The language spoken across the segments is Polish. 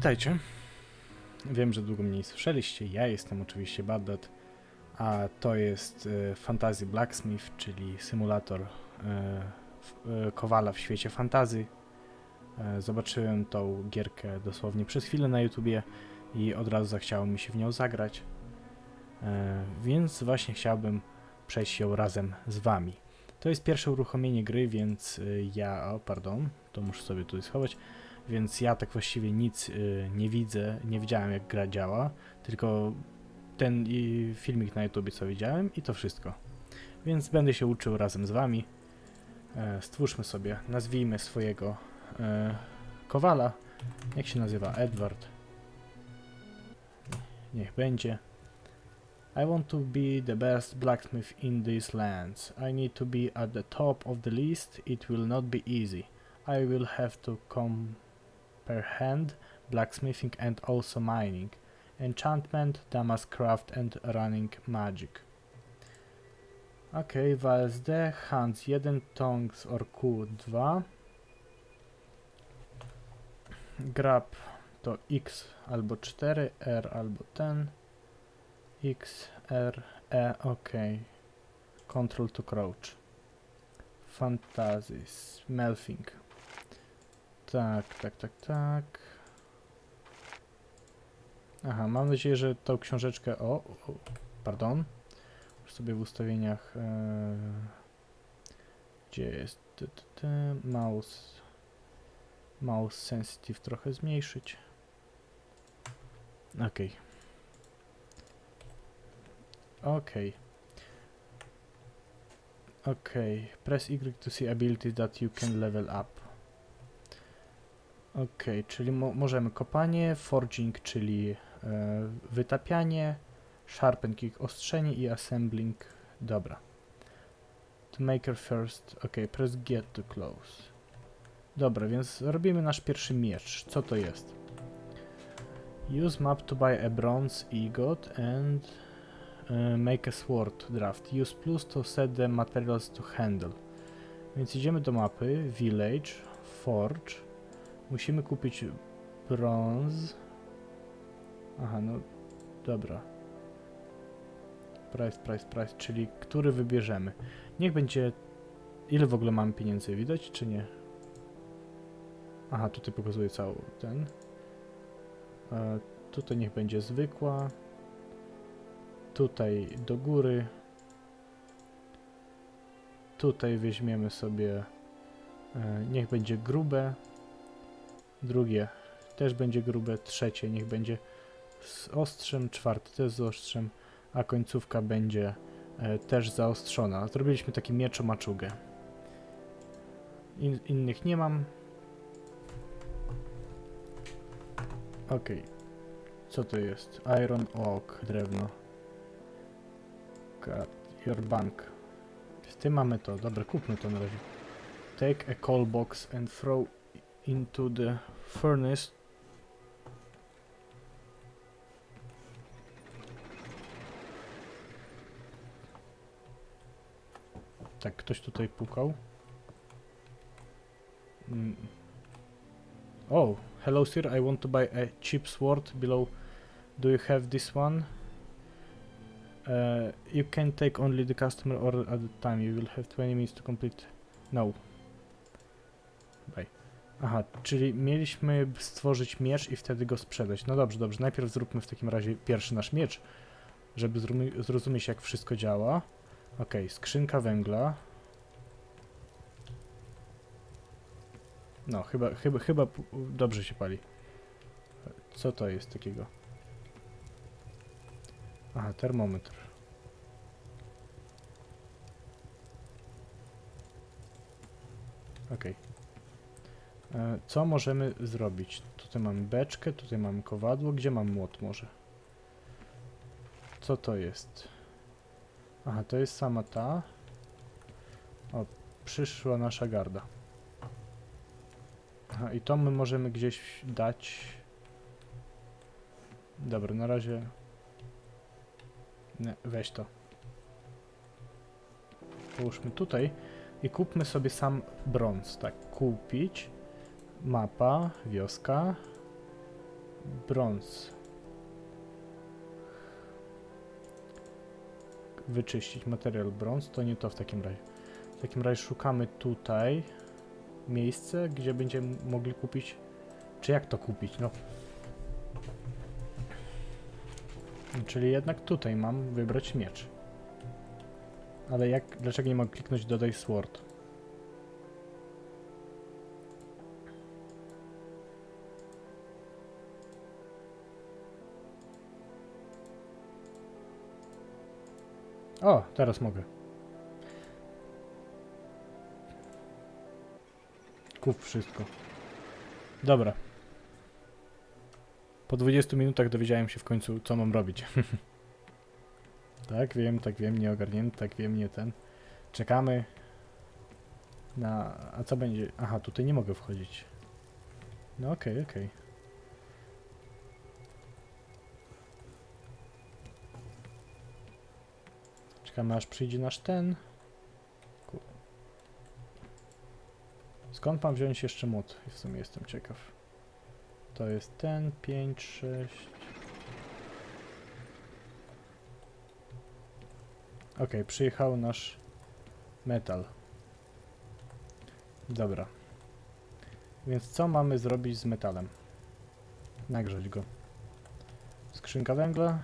Witajcie. Wiem, że długo mnie nie słyszeliście. Ja jestem oczywiście Bagdad, a to jest e, Fantasy Blacksmith, czyli symulator e, e, kowala w świecie fantazy. E, zobaczyłem tą gierkę dosłownie przez chwilę na YouTubie i od razu zachciało mi się w nią zagrać. Więc właśnie chciałbym przejść ją razem z wami. To jest pierwsze uruchomienie gry, więc ja, o pardon, to muszę sobie tutaj schować, więc ja tak właściwie nic y, nie widzę, nie widziałem jak gra działa, tylko ten filmik na YouTube co widziałem i to wszystko. Więc będę się uczył razem z wami. E, stwórzmy sobie, nazwijmy swojego e, kowala. Jak się nazywa? Edward. Niech będzie. I want to be the best blacksmith in these lands. I need to be at the top of the list. It will not be easy. I will have to comprehend blacksmithing and also mining, enchantment, damask craft and running magic. Okej, WSD, Hans 1, Tongs or Q2. Grab to X albo 4, R albo ten. X, R, E, ok. Control to crouch. Fantasy, Smelfing. Tak, tak, tak, tak. Aha, mam nadzieję, że tą książeczkę. O, o pardon. Już sobie w ustawieniach. E, gdzie jest? Mouse. Mouse sensitive trochę zmniejszyć. Okej. Okej. Okej. Press Y to see abilities that you can level up. Okej, czyli mo możemy kopanie, forging, czyli e, wytapianie, sharpen kick, ostrzenie i assembling. Dobra. To maker first. Ok, press G to close. Dobra, więc robimy nasz pierwszy miecz. Co to jest? Use map to buy a bronze ingot and e, make a sword draft. Use plus to set the materials to handle. Więc idziemy do mapy, village, forge. Musimy kupić brąz. Aha, no dobra. Price, price, price, czyli który wybierzemy. Niech będzie. Ile w ogóle mamy pieniędzy? Widać czy nie? Aha, tutaj pokazuje cały ten. E, tutaj niech będzie zwykła. Tutaj do góry. Tutaj weźmiemy sobie. E, niech będzie grube. Drugie też będzie grube. Trzecie niech będzie z ostrzem. Czwarte też z ostrzem. A końcówka będzie e, też zaostrzona. Zrobiliśmy taki mieczo-maczugę. In, innych nie mam. Okej. Co to jest? Iron oak, drewno. Your bank. Z tym mamy to. Dobra, kupmy to na razie. Take a coal box and throw into the furnace. Tak, ktoś tutaj pukał. Mm. Oh, hello sir, I want to buy a cheap sword below. Do you have this one? Uh, you can take only the customer order at the time. You will have 20 minutes to complete. No. Aha, czyli mieliśmy stworzyć miecz i wtedy go sprzedać. No dobrze, dobrze. Najpierw zróbmy w takim razie pierwszy nasz miecz, żeby zrozumie- zrozumieć jak wszystko działa. Okej, skrzynka węgla. No, chyba, chyba, chyba dobrze się pali. Co to jest takiego? Aha, termometr. Okej. E, Co możemy zrobić? Tutaj mamy beczkę, tutaj mamy kowadło. Gdzie mam młot może? Co to jest? Aha, to jest sama ta. O, przyszła nasza garda. Aha, i to my możemy gdzieś dać. Dobra, na razie. Nie, weź to. Połóżmy tutaj i kupmy sobie sam brąz. Tak, kupić. Mapa, wioska. Brąz. Wyczyścić materiał brąz, to nie to w takim razie. W takim razie szukamy tutaj miejsce, gdzie będziemy mogli kupić. Czy jak to kupić? No. Czyli jednak tutaj mam wybrać miecz. Ale jak, dlaczego nie mogę kliknąć dodaj sword? O, teraz mogę. Kup wszystko. Dobra. Po 20 minutach dowiedziałem się w końcu, co mam robić. tak, wiem, tak wiem, nie ogarnięty, tak wiem, nie ten. Czekamy na... A co będzie? Aha, tutaj nie mogę wchodzić. No okej, okej. Czekamy aż przyjdzie nasz ten. Skąd mam wziąć jeszcze młot? W sumie jestem ciekaw. To jest ten, 5, 6. Ok, przyjechał nasz metal. Dobra. Więc co mamy zrobić z metalem? Nagrzeć go. Skrzynka węgla.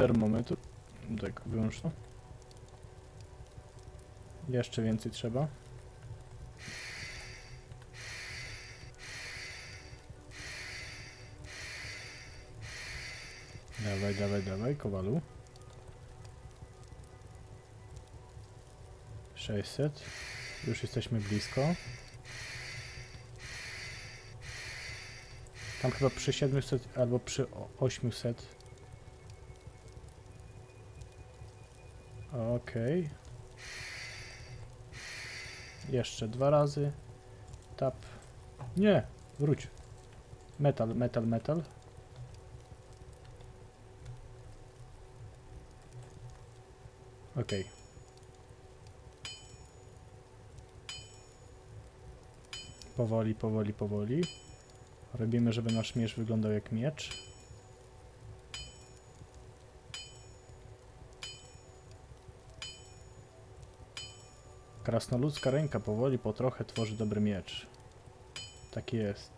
Termometr. Tak, wyłącz to. Jeszcze więcej trzeba. Dawaj, dawaj, dawaj, kowalu. 600. Już jesteśmy blisko. Tam chyba przy 700 albo przy o- 800. Okej. Jeszcze dwa razy. Tap. Nie, wróć. Metal, metal, metal. Okej. Powoli, powoli, powoli. Robimy, żeby nasz miecz wyglądał jak miecz. Krasnoludzka ręka powoli, po trochę tworzy dobry miecz. Tak jest.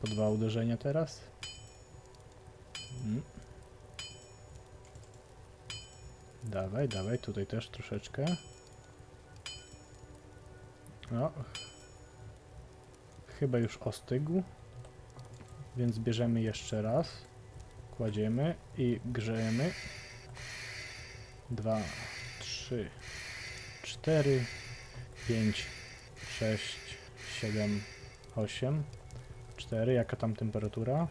Po dwa uderzenia teraz. Mm. Dawaj, dawaj, tutaj też troszeczkę. O. Chyba już ostygł. Więc bierzemy jeszcze raz. Kładziemy i grzejemy. Dwa, trzy, cztery, pięć, sześć, siedem, osiem, cztery. Jaka tam temperatura?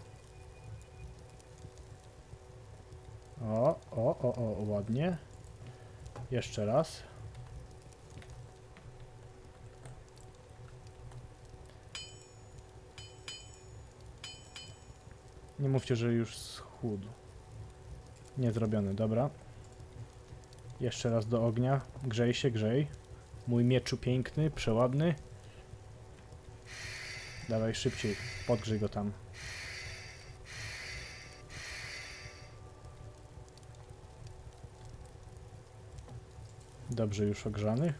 O, o, o, o, ładnie. Jeszcze raz. Nie mówcie, że już schudł. Nie zrobiony, dobra. Jeszcze raz do ognia. Grzej się, grzej. Mój mieczu piękny, przeładny. Dawaj szybciej, podgrzej go tam. Dobrze, już ogrzany.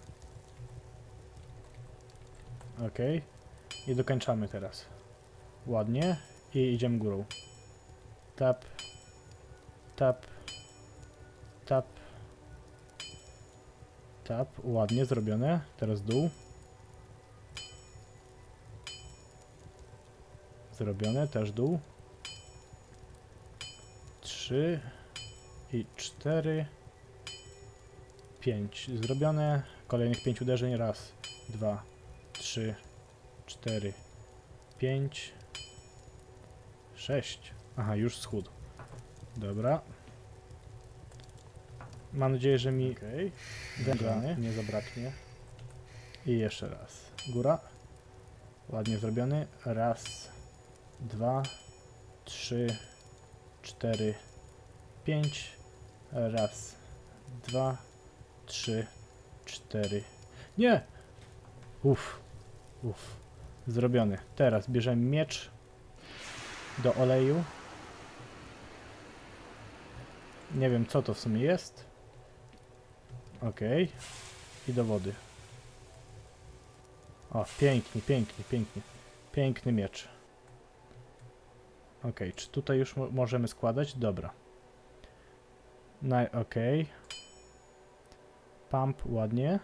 Ok. I dokończamy teraz. Ładnie. I idziemy górą. Tap. Tap. Tap. Ładnie zrobione. Teraz dół. Zrobione. Też dół. Trzy. I cztery. Pięć. Zrobione. Kolejnych pięć uderzeń. Raz, dwa, trzy, cztery, pięć, sześć. Aha, już schudł. Dobra. Mam nadzieję, że mi okay. węgla nie zabraknie. I jeszcze raz. Góra. Ładnie zrobiony. Raz, dwa, trzy, cztery, pięć. Raz, dwa, trzy, cztery. Nie! Uff, uff. Zrobiony. Teraz bierzemy miecz do oleju. Nie wiem co to w sumie jest. Okej. I do wody. O, pięknie, pięknie, pięknie. Piękny miecz. Okej, czy tutaj już mo możemy składać? Dobra. No, okej. Pump ładnie.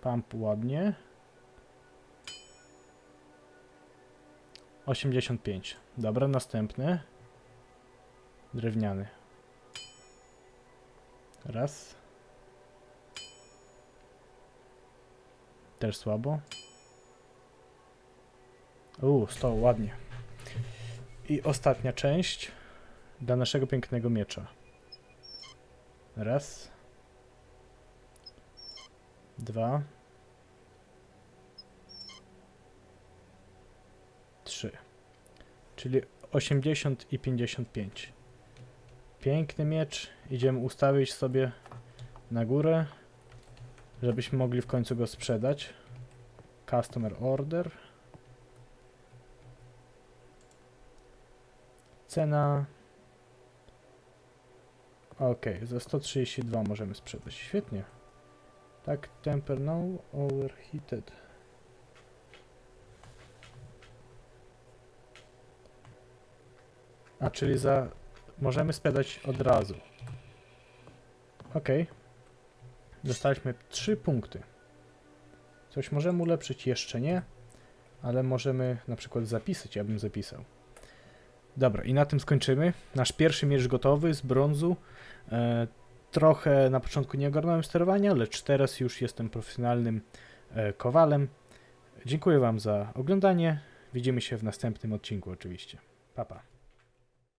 Pump ładnie. 85. Dobra, następny. Drewniany. Raz. Też słabo. Uuu, 100, ładnie. I ostatnia część dla naszego pięknego miecza. Raz. Dwa. Trzy. Czyli 80 i 55. Piękny miecz. Idziemy ustawić sobie na górę, żebyśmy mogli w końcu go sprzedać. Customer order. Cena. Ok, za 132 możemy sprzedać. Świetnie. Tak, temper no overheated. A czyli za. Możemy sprzedać od razu. Ok. Dostaliśmy 3 punkty. Coś możemy ulepszyć, jeszcze nie, ale możemy na przykład zapisać. Ja bym zapisał. Dobra, i na tym skończymy. Nasz pierwszy miecz gotowy z brązu. E, trochę na początku nie ogarnąłem sterowania, lecz teraz już jestem profesjonalnym e, kowalem. Dziękuję Wam za oglądanie. Widzimy się w następnym odcinku oczywiście. Pa, pa.